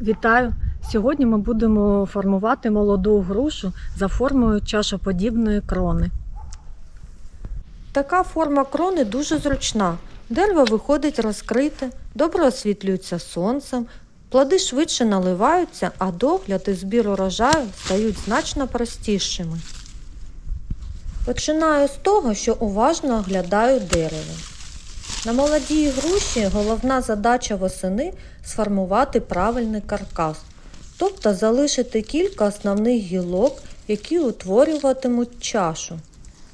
Вітаю! Сьогодні ми будемо формувати молоду грушу за формою чашоподібної крони. Така форма крони дуже зручна. Дерево виходить розкрите, добре освітлюється сонцем, плоди швидше наливаються, а догляд і збір урожаю стають значно простішими. Починаю з того, що уважно оглядаю дерево. На молодій груші головна задача восени сформувати правильний каркас, тобто залишити кілька основних гілок, які утворюватимуть чашу.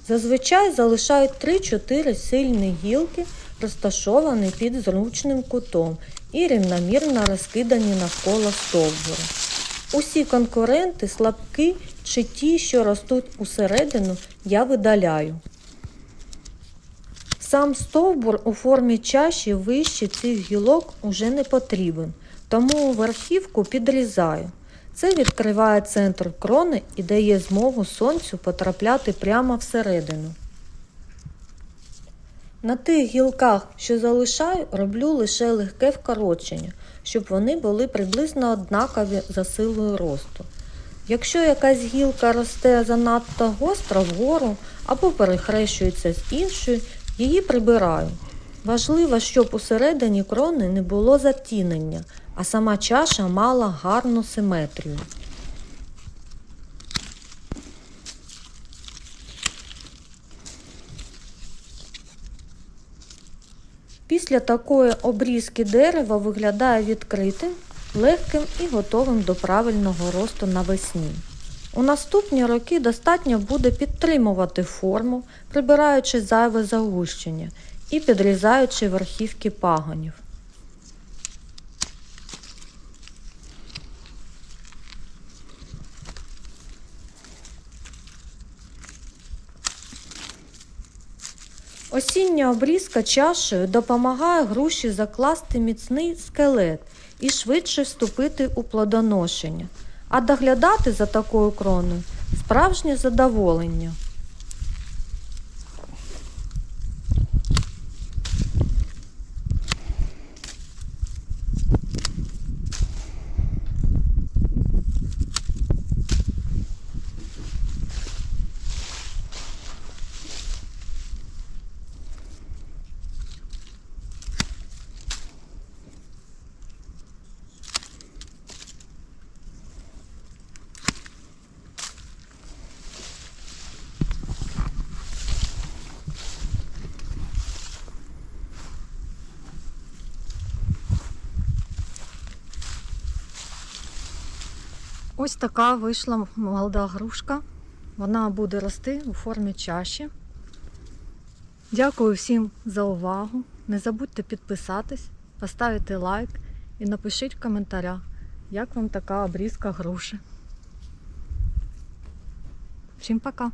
Зазвичай залишають 3-4 сильні гілки, розташовані під зручним кутом і рівномірно розкидані навколо стовбура. Усі конкуренти слабкі чи ті, що ростуть усередину, я видаляю. Сам стовбур у формі чаші вище цих гілок уже не потрібен, тому верхівку підрізаю. Це відкриває центр крони і дає змогу сонцю потрапляти прямо всередину. На тих гілках, що залишаю, роблю лише легке вкорочення, щоб вони були приблизно однакові за силою росту. Якщо якась гілка росте занадто гостро вгору або перехрещується з іншою, її прибираю. Важливо, щоб усередині крони не було затінення, а сама чаша мала гарну симетрію. Після такої обрізки дерева виглядає відкритим, легким і готовим до правильного росту навесні. У наступні роки достатньо буде підтримувати форму, прибираючи зайве загущення і підрізаючи верхівки пагонів. Осіння обрізка чашею допомагає груші закласти міцний скелет і швидше вступити у плодоношення, а доглядати за такою кроною справжнє задоволення. Ось така вийшла молода грушка. Вона буде рости у формі чаші. Дякую всім за увагу. Не забудьте підписатись, поставити лайк і напишіть в коментарях, як вам така обрізка груші. Всім пока!